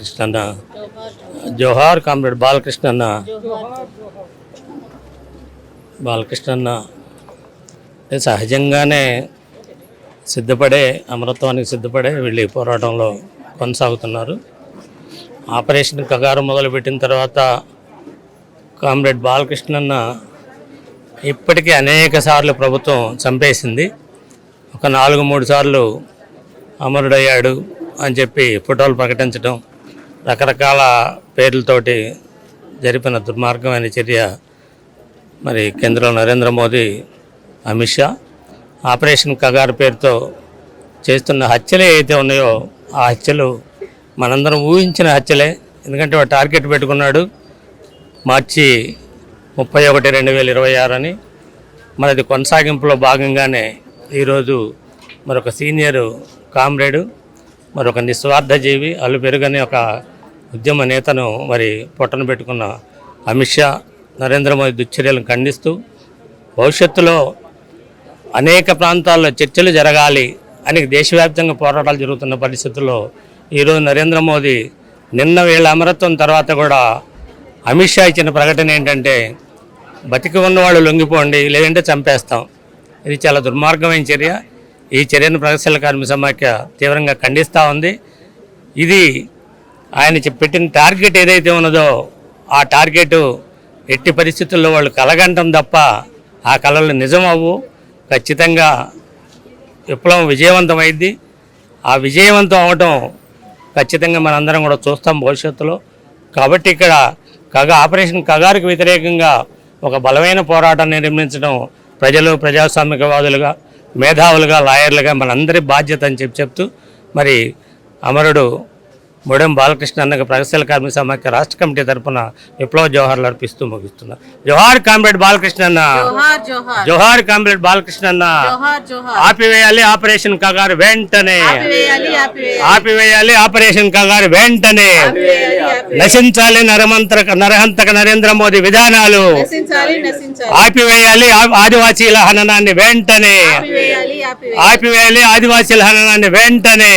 కృష్ణన్న జోహార్ కామ్రేడ్ బాలకృష్ణ అన్న. బాలకృష్ణ అన్న. సహజంగానే సిద్ధపడే అమరత్వానికి సిద్ధపడే వీళ్ళు ఈ పోరాటంలో కొనసాగుతున్నారు. ఆపరేషన్ కగారు మొదలుపెట్టిన తర్వాత కామ్రేడ్ బాలకృష్ణన్న ఇప్పటికీ అనేక సార్లు ప్రభుత్వం చంపేసింది. ఒక నాలుగు మూడు సార్లు అమరుడయ్యాడు అని చెప్పి ఫోటోలు ప్రకటించడం రకరకాల పేర్లతోటి జరిపిన దుర్మార్గమైన చర్య మరి కేంద్రంలో నరేంద్ర మోదీ అమిత్ షా. ఆపరేషన్ కగారు పేరుతో చేస్తున్న హత్యలే అయితే ఉన్నాయో ఆ హత్యలు మనందరం ఊహించిన హత్యలే. ఎందుకంటే వాడు టార్గెట్ పెట్టుకున్నాడు. మార్చి ముప్పై ఒకటి రెండు వేల ఇరవై ఆరు అని. మనది కొనసాగింపులో భాగంగానే ఈరోజు మరొక సీనియర్ కామ్రేడు మరొక నిస్వార్థజీవి అల్లు పెరుగని ఒక ఉద్యమ నేతను మరి పొట్టన పెట్టుకున్న అమిత్ షా నరేంద్ర మోదీ దుశ్చర్యలను ఖండిస్తూ భవిష్యత్తులో అనేక ప్రాంతాల్లో చర్చలు జరగాలి అని దేశవ్యాప్తంగా పోరాటాలు జరుగుతున్న పరిస్థితుల్లో ఈరోజు నరేంద్ర మోదీ నిన్న వీళ్ళ అమరత్వం తర్వాత కూడా అమిత్ షా ఇచ్చిన ప్రకటన ఏంటంటే బతికి ఉన్నవాళ్ళు లొంగిపోండి లేదంటే చంపేస్తాం. ఇది చాలా దుర్మార్గమైన చర్య. ఈ చర్యను ప్రగతిశీల కార్మిక సమాఖ్య తీవ్రంగా ఖండిస్తూ ఉంది. ఇది ఆయన పెట్టిన టార్గెట్ ఏదైతే ఉన్నదో ఆ టార్గెట్ ఎట్టి పరిస్థితుల్లో వాళ్ళు కలగంటం తప్ప ఆ కళలు నిజం అవ్వు ఖచ్చితంగా విప్లవం విజయవంతమైంది ఆ విజయవంతం అవటం ఖచ్చితంగా మనందరం కూడా చూస్తాం భవిష్యత్తులో. కాబట్టి ఇక్కడ కగ ఆపరేషన్ కగారుకు వ్యతిరేకంగా ఒక బలమైన పోరాటాన్ని నిర్మించడం ప్రజలు ప్రజాస్వామికవాదులుగా మేధావులుగా లాయర్లుగా మనందరి బాధ్యత అని చెప్పి చెప్తూ మరి అమరుడు మొడెం బాలకృష్ణ అన్నకు ప్రగతిశీల కార్మిక సమాఖ్య రాష్ట్ర కమిటీ తరపున విప్లవ జోహార్లు అర్పిస్తూ ముగిస్తున్నారు జోహార్ కామ్రేడ్ బాలకృష్ణ అన్న. జోహార్ కామ్రేడ్ బాలకృష్ణ అన్న. ఆపివేయాలి ఆపరేషన్ కగారు వెంటనే. ఆపివేయాలి ఆపరేషన్ కగారు వెంటనే. నశించాలి నరమంత్రక నరహంతక నరేంద్ర మోదీ విధానాలు. ఆపివేయాలి ఆదివాసీల హననాన్ని వెంటనే. ఆపివేయాలి ఆదివాసీల హననాన్ని వెంటనే.